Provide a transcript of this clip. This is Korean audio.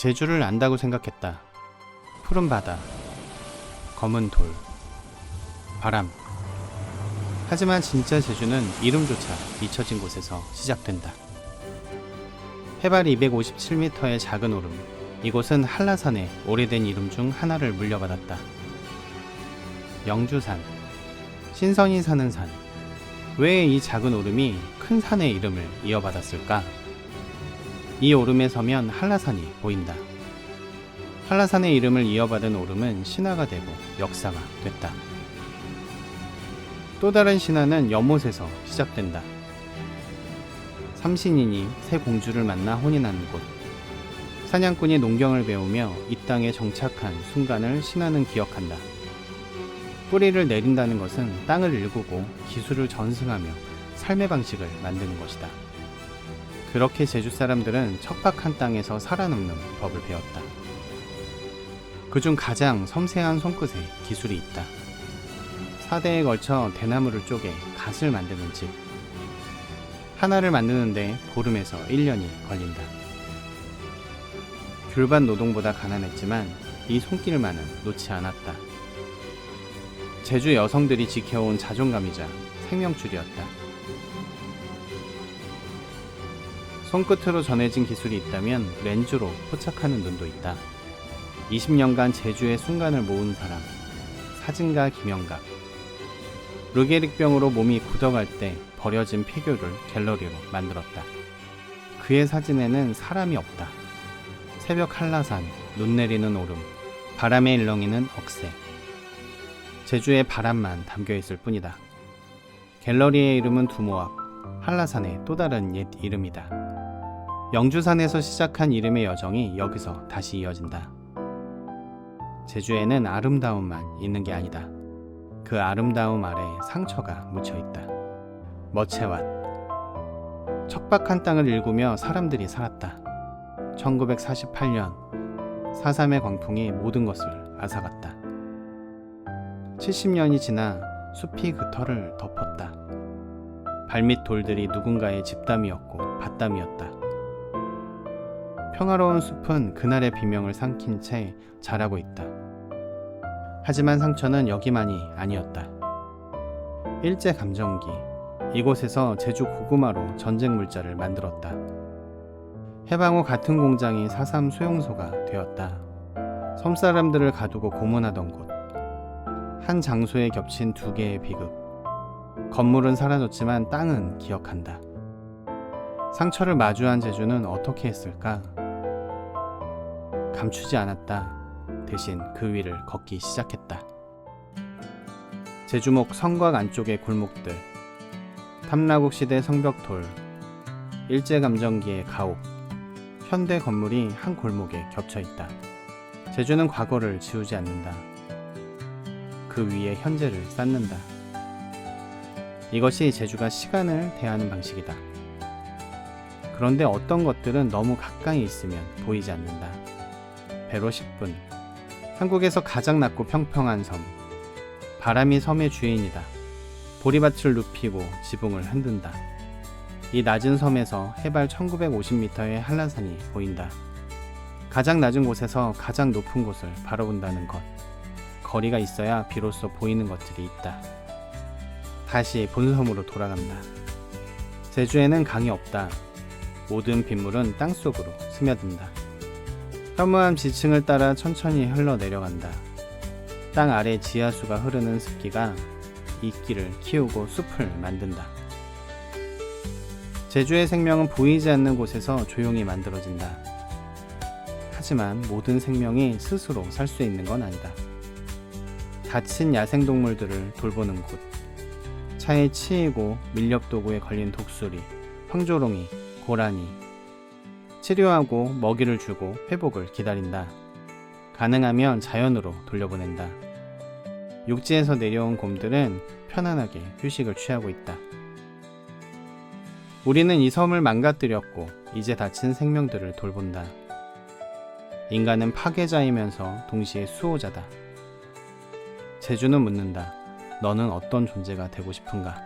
제주를 안다고 생각했다. 푸른 바다, 검은 돌, 바람. 하지만 진짜 제주는 이름조차 잊혀진 곳에서 시작된다. 해발 257m의 작은 오름. 이곳은 한라산의 오래된 이름 중 하나를 물려받았다. 영주산. 신선이 사는 산. 왜 이 작은 오름이 큰 산의 이름을 이어받았을까? 이 오름에 서면 한라산이 보인다. 한라산의 이름을 이어받은 오름은 신화가 되고 역사가 됐다. 또 다른 신화는 연못에서 시작된다. 삼신인이 새 공주를 만나 혼인하는 곳. 사냥꾼이 농경을 배우며 이 땅에 정착한 순간을 신화는 기억한다. 뿌리를 내린다는 것은 땅을 일구고 기술을 전승하며 삶의 방식을 만드는 것이다. 그렇게 제주 사람들은 척박한 땅에서 살아남는 법을 배웠다. 그중 가장 섬세한 손끝에 기술이 있다. 사대에 걸쳐 대나무를 쪼개 갓을 만드는 집. 하나를 만드는데 보름에서 1년이 걸린다. 귤밭 노동보다 가난했지만 이 손길만은 놓지 않았다. 제주 여성들이 지켜온 자존감이자 생명줄이었다. 손끝으로 전해진 기술이 있다면 렌즈로 포착하는 눈도 있다. 20년간 제주의 순간을 모은 사람, 사진가 김영갑. 루게릭병으로 몸이 굳어갈 때 버려진 폐교를 갤러리로 만들었다. 그의 사진에는 사람이 없다. 새벽 한라산, 눈 내리는 오름, 바람에 일렁이는 억새. 제주의 바람만 담겨 있을 뿐이다. 갤러리의 이름은 두모학, 한라산의 또 다른 옛 이름이다. 영주산에서 시작한 이름의 여정이 여기서 다시 이어진다. 제주에는 아름다움만 있는 게 아니다. 그 아름다움 아래 상처가 묻혀 있다. 머체왓. 척박한 땅을 일구며 사람들이 살았다. 1948년 4.3의 광풍이 모든 것을 앗아갔다. 70년이 지나 숲이 그 털을 덮었다. 발밑 돌들이 누군가의 집담이었고 밭담이었다. 평화로운 숲은 그날의 비명을 삼킨 채 자라고 있다. 하지만 상처는 여기만이 아니었다. 일제 감정기 이곳에서 제주 고구마로 전쟁 물자를 만들었다. 해방 후 같은 공장이 4.3 수용소가 되었다. 섬 사람들을 가두고 고문하던 곳. 한 장소에 겹친 두 개의 비극. 건물은 사라졌지만 땅은 기억한다. 상처를 마주한 제주는 어떻게 했을까? 감추지 않았다. 대신 그 위를 걷기 시작했다. 제주목 성곽 안쪽의 골목들, 탐라국 시대 성벽돌, 일제감정기의 가옥, 현대 건물이 한 골목에 겹쳐 있다. 제주는 과거를 지우지 않는다. 그 위에 현재를 쌓는다. 이것이 제주가 시간을 대하는 방식이다. 그런데 어떤 것들은 너무 가까이 있으면 보이지 않는다. 배로 10분. 한국에서 가장 낮고 평평한 섬. 바람이 섬의 주인이다. 보리밭을 눕히고 지붕을 흔든다. 이 낮은 섬에서 해발 1950m의 한라산이 보인다. 가장 낮은 곳에서 가장 높은 곳을 바라본다는 것. 거리가 있어야 비로소 보이는 것들이 있다. 다시 본섬으로 돌아간다. 제주에는 강이 없다. 모든 빗물은 땅속으로 스며든다. 현무암 지층을 따라 천천히 흘러내려간다. 땅 아래 지하수가 흐르는 습기가 이끼를 키우고 숲을 만든다. 제주의 생명은 보이지 않는 곳에서 조용히 만들어진다. 하지만 모든 생명이 스스로 살 수 있는 건 아니다. 다친 야생동물들을 돌보는 곳. 차에 치이고 밀렵도구에 걸린 독수리, 황조롱이, 고라니. 치료하고 먹이를 주고 회복을 기다린다. 가능하면 자연으로 돌려보낸다. 육지에서 내려온 곰들은 편안하게 휴식을 취하고 있다. 우리는 이 섬을 망가뜨렸고 이제 다친 생명들을 돌본다. 인간은 파괴자이면서 동시에 수호자다. 제주는 묻는다. 너는 어떤 존재가 되고 싶은가?